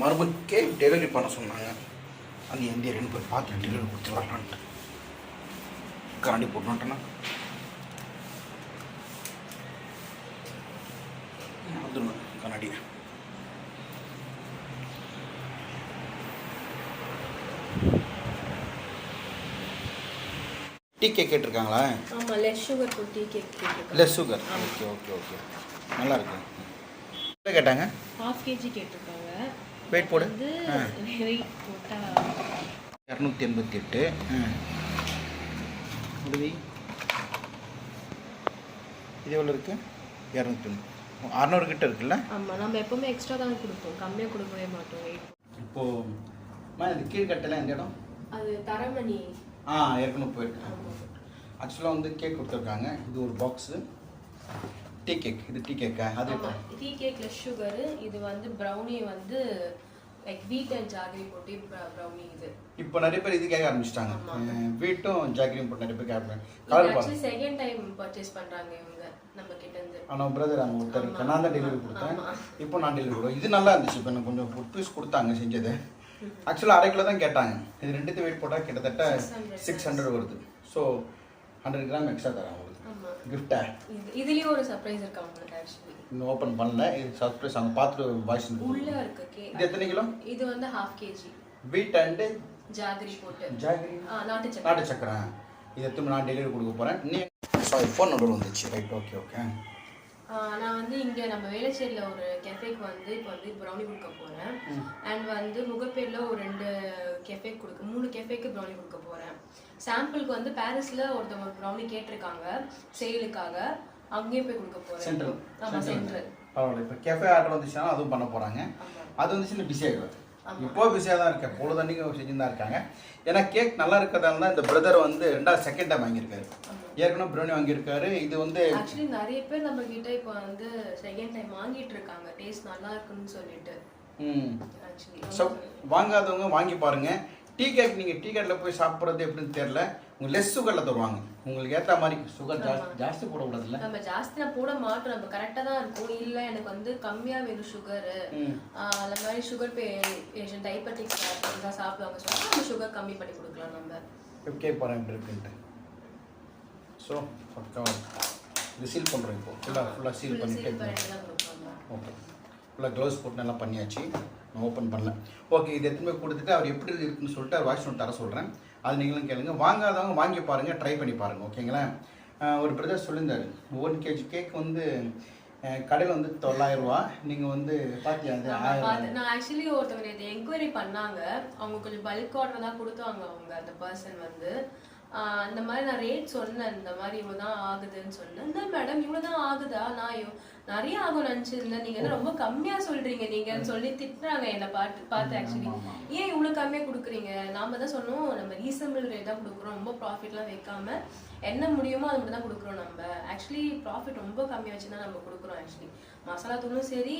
மறுபடியும் cake delivery பண்ண சொன்னாங்க. அது எந்த ஏரியான்னு போய் பார்த்து டெலிவரி கொடுத்து வரலான்ட்டு. கரண்டி போட்டுட்டேன்னா. வந்துடும் கண்ணாடி. டீ கேக் கேட்டிருக்காங்களா? ஆமாம் less sugar tea cake less sugar okay okay okay நல்லா இருக்கு. கேட்டாங்க? ஹாஃப் கேஜி கேட்டிருக்காங்க. போடு. வெயிட் போட்டால் இரநூத்தி எண்பத்தி எட்டு. முடிவி. இது எவ்வளோ இருக்கு? இரநூத்தி ஒன்று அறநூறு கிட்ட இருக்குல்ல? ஆமாம் நம்ம எப்பவுமே எக்ஸ்ட்ரா தான் கொடுப்போம். கம்மியாக கொடுக்கவே மாட்டோம் இப்போது இது கீழ்கட்டெல்லாம் எந்த இடம்? அது தரமணி. ஆ ஏற்கனவே போயிருக்கேன் ஆக்சுவலாக வந்து கேக் கொடுத்துருக்காங்க. இது ஒரு பாக்ஸு டீ கேக் இது டீ கேக்கா அது டீ கேக் லெஸ் சுகரு இது வந்து ப்ரௌனி வந்து லைக் வீட் அண்ட் ஜாகரி போட்டு ப்ரௌனி இது. இப்போ நிறைய பேர் இது கேட்க ஆரம்பிச்சிட்டாங்க. வீட்டும் ஜாக்கிரியும் போட்டு நிறைய பேர் இது கலர் பாருங்க செகண்ட் டைம் பர்ச்சேஸ் பண்றாங்க இவங்க நம்ம கிட்ட இருந்து ஆனால் பிரதர் அங்கே ஒருத்தர் நான் தான் டெலிவரி கொடுத்தேன். இப்போ நான் டெலிவரி கொடுத்தேன் இது நல்லா இருந்துச்சு. இப்போ எனக்கு கொஞ்சம் ஃபுட் பீஸ் கொடுத்தாங்க செஞ்சது. ஆக்சுவலாக அரை கிலோ தான் கேட்டாங்க. இது ரெண்டுத்து வெயிட் போட்டால் கிட்டத்தட்ட 600 சிக்ஸ் ஹண்ட்ரட் வருது. ஸோ ஹண்ட்ரட் கிராம் எக்ஸ்ட்ரா ஆமா கிஃப்டா இது இதுலயும் ஒரு சர்ப்ரைஸ் இருக்கு அவங்களுக்கு ஆக்சுவலி இன்னும் ஓப்பன் பண்ணல. இது சர்ப்ரைஸ் அவங்க பார்த்துட்டு வாய்ஸ் உள்ள இருக்கு கே இது எத்தனை கிலோ? இது வந்து half KG wheat and jaggery போட்டு. ஜாகிரி? ஆ, நாட்டு சக்கரை. நாட்டு சக்கரை. இது எத்தனை? நான் டெலிவரி கொடுக்க போகிறேன் நீ சாரி ஃபோன் நம்பர் வந்துச்சு. ரைட் ஓகே ஓகே வந்து இங்க நம்ம வேளச்சேரியில ஒரு கெஃபேக்கு வந்து இப்போ வந்து ப்ரௌனி கொடுக்க போறேன். அண்ட் வந்து முகப்பேர்ல ஒரு ரெண்டு கெஃபே கொடுக்க மூணு கெஃபேக்கு ப்ரௌனி கொடுக்க போறேன். சாம்பிளுக்கு வந்து பாரிஸ்ல ஒருத்தவங்க ப்ரௌனி கேட்டிருக்காங்க சேலுக்காக அங்கேயே போய் கொடுக்க போறேன். சென்ட்ரல் ஆமா சென்ட்ரல் பரவாயில்ல. இப்போ கேஃபே ஆர்டர் வந்துச்சுன்னா அதுவும் பண்ண போகிறாங்க ஆமா. அது வந்துச்சுன்னா பிஸி ஆகிடுவார் ஆமா. இப்போ பிஸியாக தான் இருக்கேன். பொழுதன்னைக்கு செஞ்சு தான் இருக்காங்க. ஏன்னா கேக் நல்லா இருக்கிறதால தான் இந்த பிரதர் வந்து ரெண்டாவது செகண்ட் டைம் வாங்கியிருக்காரு. ஏற்கனவே ப்ரௌனி வாங்கியிருக்காரு. இது வந்து ஆக்சுவலி நிறைய பேர் நம்ம கிட்ட இப்போ வந்து செகண்ட் டைம் வாங்கிட்டு இருக்காங்க. டேஸ்ட் நல்லா இருக்குன்னு சொல்லிட்டு. ம். ஸோ வாங்காதவங்க வாங்கி பாருங்க. டீ கேக் நீங்கள் டீ கேட்டில் போய் சாப்பிட்றது எப்படின்னு தெரில உங்கள் லெஸ் சுகரில் தருவாங்க உங்களுக்கு ஏற்ற மாதிரி சுகர் ஜாஸ்தி ஜாஸ்தி போடக்கூடாதுல்ல நம்ம ஜாஸ்தியா போட மாட்டோம். நம்ம கரெக்டாக தான் இருக்கும். இல்ல எனக்கு வந்து கம்மியா வேணும் சுகரு அந்த மாதிரி சுகர் பேஷண்ட் டைபெட்டிக்ஸ் தான் சாப்பிடுவாங்க. சொன்னா நம்ம சுகர் கம்மி பண்ணி கொடுக்கலாம் நம்ம. பாருங்க எப்படி இருக்குன்ட்டு. ஸோ பக்கா இது சீல் பண்ணுறோம் இப்போ. ஃபுல்லாக ஃபுல்லாக சீல் பண்ணிட்டு ஓகே ஃபுல்லாக க்ளவுஸ் போட்டு நல்லா பண்ணியாச்சு. நான் ஓப்பன் பண்ணல. ஓகே இது எத்தனை கொடுத்துட்டு அவர் எப்படி இருக்குன்னு சொல்லிட்டு அவர் வாய்ஸ் நோட் தர சொல்கிறேன் அது நீங்களும் கேளுங்க. வாங்காதவங்க வாங்கி பாருங்கள் ட்ரை பண்ணி பாருங்கள் ஓகேங்களா ஒரு பிரதர் சொல்லியிருந்தாரு. ஒன் கேஜி கேக் வந்து கடையில் வந்து தொள்ளாயிரம் ரூபா. நீங்கள் வந்து பார்த்தியா அது நான் ஆக்சுவலி ஒருத்தவங்க நேற்று என்கொயரி பண்ணாங்க. அவங்க கொஞ்சம் பல்க் ஆர்டர் தான் கொடுத்தாங்க அவங்க அந்த பர்சன் வந்து. இந்த மாதிரி நான் ரேட் சொன்னேன். இந்த மாதிரி இவ்வளோ தான் ஆகுதுன்னு சொன்னேன். இந்த மேடம் இவ்வளோ தான் ஆகுதா? நான் நிறைய ஆகும் நினச்சிருந்தேன் என்ன ரொம்ப கம்மியாக சொல்கிறீங்க நீங்கன்னு சொல்லி திட்டுறாங்க என்னை பார்த்து பார்த்து ஆக்சுவலி. ஏன் இவ்வளோ கம்மியாக கொடுக்குறீங்க? நாம தான் சொன்னோம் நம்ம ரீசனபிள் ரேட் தான் கொடுக்குறோம். ரொம்ப ப்ராஃபிட்லாம் வைக்காம என்ன முடியுமோ அது மட்டும் தான் கொடுக்குறோம் நம்ம. ஆக்சுவலி ப்ராஃபிட் ரொம்ப கம்மியாக வச்சு தான் நம்ம கொடுக்குறோம் ஆக்சுவலி மசாலா தூளும் சரி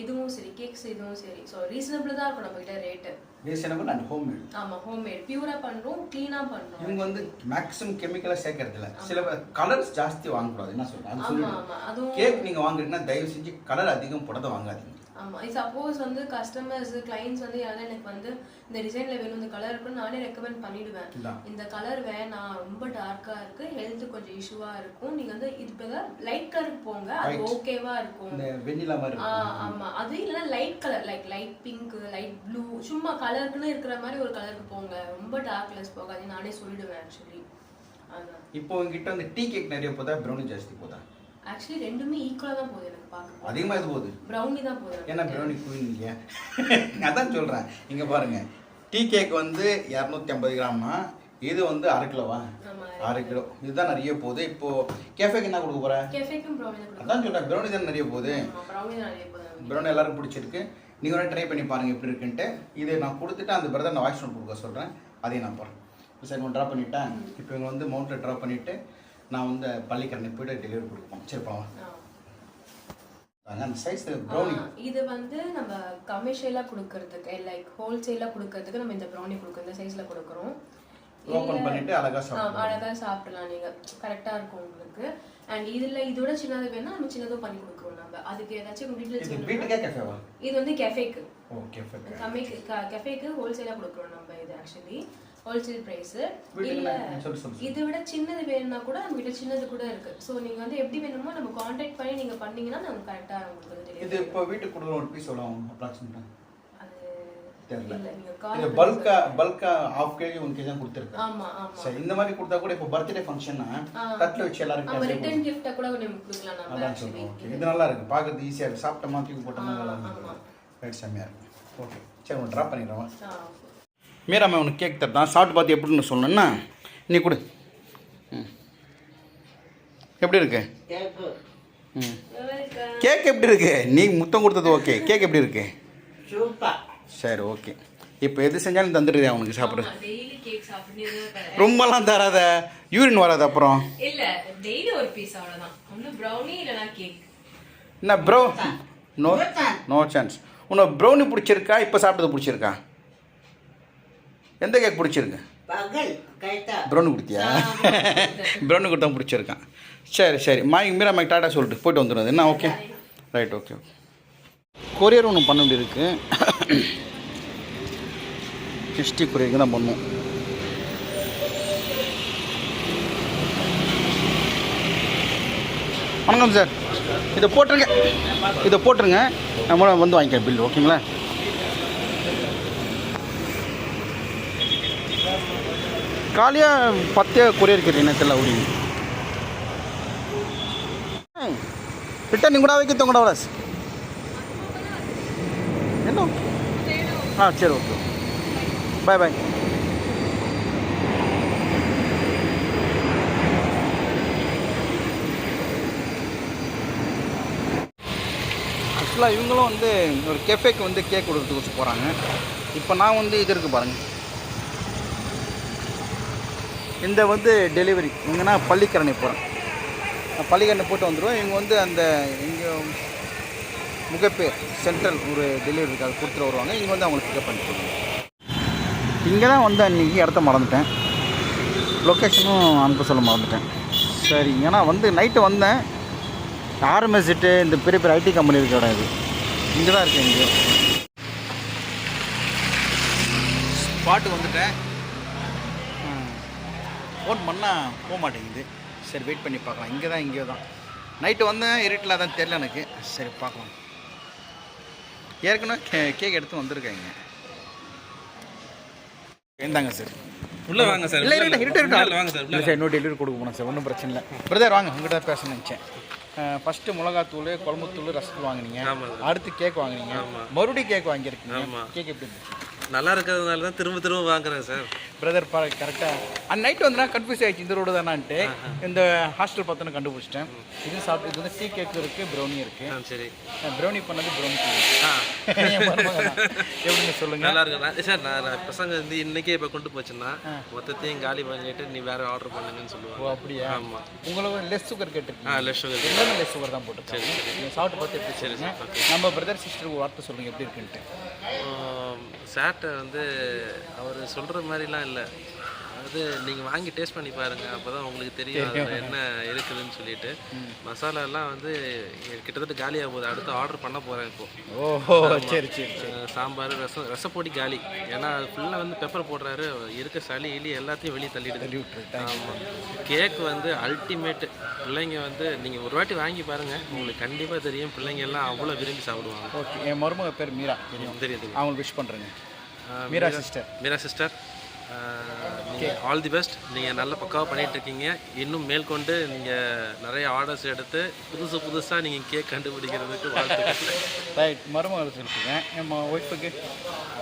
இதுவும் சரி கேக்ஸ் இதுவும் சரி. ஸோ ரீசனபிள் தான் இருக்கும் நம்ம கிட்ட rate reasonable and home made ஆமா ஹோம்மேட் பியூரா பண்றோம் க்ளீனா பண்றோம். இவங்க வந்து மேக்ஸிமம் கெமிக்கலாக சேர்க்கறது இல்லை சில கலர்ஸ் ஜாஸ்தி வாங்கக்கூடாது. என்ன சொல்கிறேன் அதுவும் கேக் நீங்கள் வாங்குறீங்கன்னா தயவு செஞ்சு கலர் அதிகம் போடாத வாங்காதீங்க. ஆமா சப்போஸ் வந்து கஸ்டமர்ஸ் கிளைண்ட்ஸ் வந்து யாராவது எனக்கு வந்து இந்த டிசைன்ல வேணும் இந்த கலர் இருக்குன்னு நானே ரெக்கமெண்ட் பண்ணிடுவேன். இந்த கலர் வேணாம் ரொம்ப டார்க்கா இருக்கு ஹெல்த் கொஞ்சம் இஷ்யூவா இருக்கும். நீங்க வந்து இது லைட் கலருக்கு போங்க அது. ஓகேவா இருக்கும். இந்த வெண்ணிலா மாதிரி ஆ, இருக்கும். ஆமா. அது இல்லைன்னா light colour like light pink light blue சும்மா கலருக்குன்னு இருக்கிற மாதிரி ஒரு கலருக்கு போங்க. ரொம்ப டார்க்லெஸ் போகாதீங்க நானே சொல்லிடுவேன் ஆக்சுவலி இப்போ உங்ககிட்ட வந்து டீ கேக் நிறைய போதா ப்ரௌனி ஜாஸ்தி போதா? ஆக்சுவலி ரெண்டுமே ஈக்குவலா தான் போகுது எனக்கு பார்க்க அதிகமாக இது போகுது? ப்ரௌனி தான் போகுது. ஏன்னா ப்ரௌனி குயின் இல்லையா அதான் சொல்கிறேன் இங்கே பாருங்க. டீ கேக் வந்து இரநூத்தி ஐம்பது கிராம்னா இது வந்து அரை கிலோவா? அரை கிலோ. இதுதான் நிறைய போகுது. இப்போ கேஃபேக்கு என்ன கொடுக்க போற? அதான் சொல்கிறேன் ப்ரௌனி தான் நிறைய போகுது. ப்ரௌனி எல்லாருக்கும் பிடிச்சிருக்கு. நீங்கள் வேணால் ட்ரை பண்ணி பாருங்கள் எப்படி இருக்குன்ட்டு. இதை நான் கொடுத்துட்டு அந்த பிரதர் நான் வாய்ஸ் நோட் கொடுக்க சொல்கிறேன் அதையும் நான் போகிறேன் சரி ஒன்று ட்ராப் பண்ணிட்டேன். இப்போ இவங்க வந்து மவுண்ட்டில் ட்ராப் பண்ணிவிட்டு நான் வந்து பள்ளிக்கரணை போய்ட்டு டெலிவரி கொடுப்போம் சரி போவோம் ஆ. அந்த சைஸ் ப்ரௌனி ஆ, இது வந்து நம்ம கமர்ஷியலா கொடுக்கறதுக்கு லைக் ஹோல்சேலா கொடுக்கறதுக்கு நம்ம இந்த ப்ரௌனி கொடுக்குறோம் இந்த சைஸ்ல கொடுக்குறோம். ஓப்பன் பண்ணிட்டு அழகா ஆ, சாப்பிடுவோம் அழகா சாப்பிடலாம் நீங்க. கரெக்டா இருக்கும் உங்களுக்கு. அண்ட் இதுல இதோட சின்னது வேணா நம்ம சின்னதும் பண்ணி கொடுக்குறோம் நம்ம. அதுக்கு ஏதாச்சும் இது டீட்டெயில்ஸ் வீட்டுக்கே கேஃபேவா இது வந்து கெஃபேக்கு ஓகே ஓகே கம்மிக்கு கெஃபேக்கு ஹோல்சேலா கொடுக்குறோம் நம்ம இது ஆக்சுவலி ஹோல்சேல் பிரைஸ் இல்ல. இதை விட சின்னது வேணும்னா கூட நம்ம கிட்ட சின்னது கூட இருக்கு. ஸோ நீங்க வந்து எப்படி வேணுமோ நம்ம காண்டாக்ட் பண்ணி நீங்க பண்ணீங்கன்னா நம்ம கரெக்டா உங்களுக்கு வந்து இது இப்போ வீட்டுக்கு கொடுக்குற ஒரு பீஸ் எவ்வளோ ஆகும் நீங்க இது பல்கா பல்கா ஹாஃப் கேஜி ஒன் கேஜி தான் கொடுத்துருக்கேன். சரி இந்த மாதிரி கொடுத்தா கூட இப்போ பர்த்டே ஃபங்க்ஷன்னா. தட்டில் வச்சு ரிட்டர்ன் கிஃப்ட்டா கூட அதான் சொல்லுவோம் இது நல்லா இருக்கு. பார்க்கறது ஈஸியாக இருக்கு. சாப்பிட்ட மாதிரி போட்டோம்னா நல்லா. இருக்கு ரைட் செம்மையாக இருக்கு. ஓகே சரி உன்னை ட்ராப் பண்ணிடுறோம் ஆ மீராமா உனக்கு கேக் தரதான் சாப்பிட்டு பார்த்து எப்படின்னு சொல்லணும்னா நீ கொடு. ம். எப்படி இருக்கு? கேக் எப்படி இருக்கு? நீ முத்தம் கொடுத்தது ஓகே. கேக் எப்படி இருக்கு? சரி ஓகே. இப்போ எது செஞ்சாலும் தந்துடுதே அவனுக்கு சாப்பிடு? டெய்லி கேக் சாப்பிட்டு ரொம்பலாம் தராத. யூரின் வராது அப்புறம்? இல்ல டெய்லி ஒரு பீஸ் அவ்வளவுதான். ஒண்ணு ப்ரௌனி இல்லனா கேக் என்ன ப்ரோ நோ நோ சான்ஸ் உனக்கு ப்ரௌனி பிடிச்சிருக்கா? இப்போ சாப்பிட்டது பிடிச்சிருக்கா? எந்த கேக் பிடிச்சிருக்கு? கைத்தா ப்ரௌனி கொடுத்தியா? ப்ரௌனி கொடுத்தா பிடிச்சிருக்கான். சரி சரி. மாய் மீரா மாய்க்கு டாட்டா சொல்லிட்டு போயிட்டு வந்துடும் என்ன? Okay. Right okay okay courier ஒன்று பண்ண வேண்டியிருக்கு. ஹிஸ்ட்ரி கொரியருக்கு தான் பண்ணும். வணக்கம் சார் இதை போட்டுருங்க. இதை போட்டுருங்க. நம்ம வந்து வாங்கிக்கிறேன் பில் ஓகேங்களா காலியாக பத்தே கொரியர் கேட்டீங்கன்னா தெரியல அப்படின்னு ரிட்டர்ன் கூட வைக்க கூட வராஸ் என்ன? ஆ சரி ஓகே. பாய் பாய் ஆக்சுவலாக இவங்களும் வந்து ஒரு கெஃபேக்கு வந்து கேக் கொடுக்கறதுக்கு போகிறாங்க இப்போ நான் வந்து இது இருக்குது பாருங்கள் இந்த வந்து டெலிவரி இவங்கன்னா பள்ளிக்கரணை போகிறேன் நான் பள்ளிக்கரணை போட்டு வந்துடுவோம் இவங்க வந்து அந்த இங்கே முகப்பேர் சென்ட்ரல் ஒரு டெலிவரிக்காக கொடுத்துட்டு வருவாங்க. இங்கே வந்து அவங்களுக்கு பிக்கப் பண்ணிட்டு இங்கே தான் வந்து அன்றைக்கி இடத்த மறந்துட்டேன். லொக்கேஷனும் அனுப்ப சொல்ல மறந்துட்டேன். சரி ஏன்னா வந்து நைட்டு வந்தேன். ஆர்எம்எஸ்ட்டு இந்த பெரிய பெரிய ஐடி கம்பெனி இருக்க இடம் இது. இங்கே தான் இருக்கேன் இங்கே. பாட்டு வந்துட்டேன். ஃபோன் பண்ணால் போக மாட்டேங்குது. சரி வெயிட் பண்ணி பார்க்கலாம். இங்கே தான் இங்கே தான். நைட்டு வந்தேன் இருட்டில் தான் தெரில எனக்கு. சரி பார்க்கலாம். ஏற்கனவே கே கேக் எடுத்து வந்திருக்காங்க. இருந்தாங்க சார். உள்ள வாங்க சார் இல்லை இல்லை இருட்டு இருட்டு வாங்க சார் இல்லை சார் இன்னும் டெலிவரி கொடுக்க போனோம் சார். ஒன்றும் பிரச்சனை இல்லை. பிரதர் வாங்க உங்கள்கிட்ட தான் பேச நினச்சேன். ஃபஸ்ட்டு மிளகாத்தூள் குழம்புத்தூள் ரசத்தூள் வாங்குனீங்க. அடுத்து கேக் வாங்குனீங்க. மறுபடியும் கேக் வாங்கியிருக்கீங்க. கேக் எப்படி நல்லா இருக்கிறதுனால தான் திரும்ப திரும்ப வாங்குறேன் சார். பிரதர் பா கரெக்டாக அண்ட் நைட் வந்து நான் கன்ஃபியூஸ் ஆயிடுச்சு இந்த ரோடு தானான்ட்டு. இந்த ஹாஸ்டல் பார்த்தோன்னு கண்டுபிடிச்சிட்டேன். இது சாப்பிட்டு இது வந்து டீ கேக் இருக்குது ப்ரௌனி இருக்குது ஆ சரி. ப்ரௌனி பண்ணது ப்ரௌனி ஆ. எப்படின்னு சொல்லுங்க. நல்லா இருக்கு சார் நான் பசங்க வந்து இன்னைக்கே இப்போ கொண்டு போச்சுன்னா மொத்தத்தையும் காலி பண்ணிட்டு நீ வேற ஆர்டர் பண்ணுங்கன்னு ஓ சொல்லுவாங்க அப்படியா? ஆமா. உங்களுக்கு லெஸ் சுகர் ஆ கேட்டிருக்கீங்க லெஸ் சுகர் எல்லாமே லெஸ் சுகர் தான் போட்டுருக்காங்க? நீங்கள் சாப்பிட்டு பார்த்து எப்படி சொல்லுங்க. நம்ம பிரதர் சிஸ்டர் ஒரு வார்த்தை சொல்லுங்க எப்படி இருக்குன்ட்டு. சேட்டை வந்து அவர் சொல்கிற மாதிரிலாம் இல்லை. அது நீங்கள் வாங்கி டேஸ்ட் பண்ணி பாருங்க. அப்போ தான் உங்களுக்கு தெரியும் அதில் என்ன இருக்குதுன்னு சொல்லிட்டு. மசாலாலாம் வந்து கிட்டத்தட்ட காலியாக போகுது. அடுத்து ஆர்டர் பண்ண போகிறேன் இப்போ. ஓஹோ சரி சரி சாம்பார் ரசம் ரசப்பொடி காலி. ஏன்னா ஃபுல்லாக வந்து பெப்பர் போடுறாரு. இருக்க சளி இலி எல்லாத்தையும் வெளியே தள்ளிடுது. ஆமாம் கேக் வந்து அல்டிமேட் பிள்ளைங்க வந்து நீங்கள் ஒரு வாட்டி வாங்கி பாருங்கள் உங்களுக்கு கண்டிப்பாக தெரியும். பிள்ளைங்க எல்லாம் அவ்வளோ விரும்பி சாப்பிடுவாங்க. ஓகே என் மருமக பேர் மீரா. தெரியும் தெரியும் அவங்களுக்கு விஷ் பண்ணுறேங்க மீரா சிஸ்டர் மீரா சிஸ்டர் நீங்கள் ஆல் தி பெஸ்ட் நீங்கள் நல்ல பக்காவாக பண்ணிட்டு இருக்கீங்க இன்னும் மேற்கொண்டு நீங்கள் நிறைய ஆர்டர்ஸ் எடுத்து புதுசு புதுசாக நீங்கள் கேக் கண்டுபிடிக்கிறதுக்கு வாழ்த்துக்கள். ரைட் மருமகள் சொல்லிட்டுங்க என் ஒய்ஃபுக்கு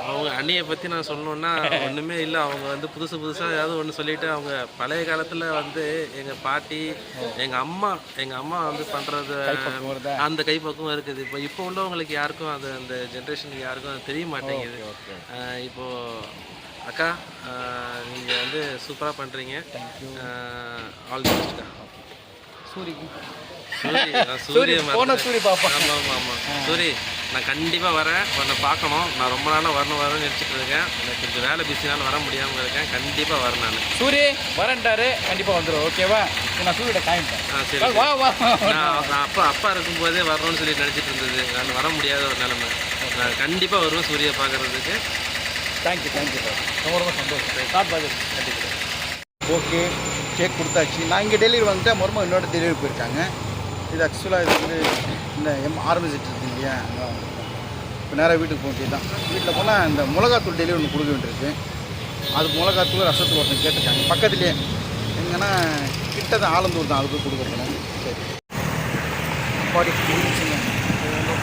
அவங்க அண்ணியை பற்றி நான் சொல்லணுன்னா ஒன்றுமே இல்லை. அவங்க வந்து புதுசு புதுசாக ஏதாவது ஒன்று சொல்லிட்டு அவங்க பழைய காலத்தில் வந்து எங்கள் பாட்டி எங்கள் அம்மா எங்கள் அம்மா வந்து பண்ணுறது அந்த கைப்பக்குவம் இருக்குது. இப்போ இப்போ உள்ளவங்களுக்கு யாருக்கும் அது அந்த ஜென்ரேஷனுக்கு யாருக்கும் அது தெரிய மாட்டேங்குது. ஓகே ஆஹ் இப்போ அக்கா நீங்கள் வந்து சூப்பராக பண்ணுறீங்க ஆல் தி பெஸ்ட்க்கா சூரி. சூரிய போன மறந்துட்டேன். சூரி பாப்பா. ஆமா ஆமா ஆமா. சூரி நான் கண்டிப்பா வரேன். உன்னை பார்க்கணும். நான் ரொம்ப நாளா வரணும் வரணும்னு நினைச்சிட்டு இருக்கேன். எனக்கு கொஞ்சம் வேலை பிஸினால வர முடியாம இருக்கேன். கண்டிப்பா வரேன் நான். சூரி வரேன்ட்டாரு கண்டிப்பா வந்துடும் ஓகேவா நான் சூரியோட காமிப்பேன் ஆ சரி வா வா நான் நான் அப்பா அப்பா இருக்கும்போதே வரணும்னு சொல்லி நினைச்சிட்டு இருந்தது. நான் வர முடியாத ஒரு நிலைமை. நான் கண்டிப்பா வருவேன் சூரிய பார்க்கறதுக்கு. தேங்க்யூ தேங்க்யூ ரொம்ப ரொம்ப சந்தோஷம். ஸ்டார்ட் பாஜ் ஓகே கேக் கொடுத்தாச்சு. நான் இங்கே டெலிவரி வந்துட்டு மருமக இன்னொரு டெலிவரி போயிருக்காங்க. இது ஆக்சுவலாக இது வந்து இந்த எம் ஆரம்பிச்சிட்டு இருக்கு இல்லையா? இப்போ நேராக வீட்டுக்கு போக வேண்டியது தான் வீட்டில் போனால் இந்த மிளகாத்தூள் டெலிவரி ஒன்று கொடுக்க வேண்டியிருக்கு. அதுக்கு மிளகாத்தூள் ரசத்தூள் ஒருத்தன் கேட்டிருக்காங்க. பக்கத்துலேயே எங்கன்னா கிட்ட தான் ஆலந்தூர் தான். அதுக்கு கொடுக்க போகணும் சரி. பாடி முடிச்சுங்க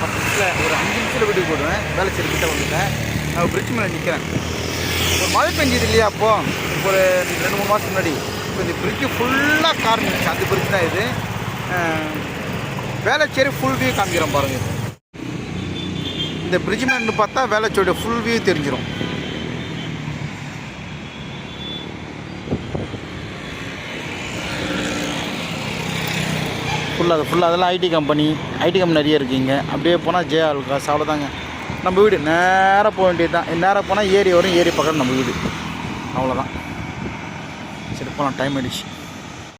பத்து நிமிஷத்தில் ஒரு அஞ்சு நிமிஷத்தில் வீட்டுக்கு போடுவேன் வேலை சரி கிட்ட வந்துட்டேன். நான் பிரிட்ஜ் மேலே நிற்கிறேன் ஒரு மழை பெஞ்சது இல்லையா அப்போது ஒரு ரெண்டு மூணு மாதம் முன்னாடி. இப்போ இந்த பிரிட்ஜு ஃபுல்லாக கார் நின்றுச்சு அந்த பிரிட்ஜ் தான் இது. வேலைச்சேரி ஃபுல் வியூ காமிக்கிறோம் பாருங்கள் இந்த பிரிட்ஜ் மேலே பார்த்தா வேளச்சேரியோட ஃபுல் வியூ தெரிஞ்சிடும் ஃபுல்லாக அது ஃபுல்லாக அதெல்லாம் ஐடி கம்பெனி ஐடி கம்பெனி நிறைய இருக்குங்க அப்படியே போனால் ஜே அல்காஸ் அவ்வளோதாங்க நம்ம வீடு நேராக போக வேண்டியது தான் நேராக போனால் ஏரி வரும் ஏரி பக்கம் நம்ம வீடு. அவ்வளோதான் சரி போகலாம் டைம் ஆயிடுச்சு.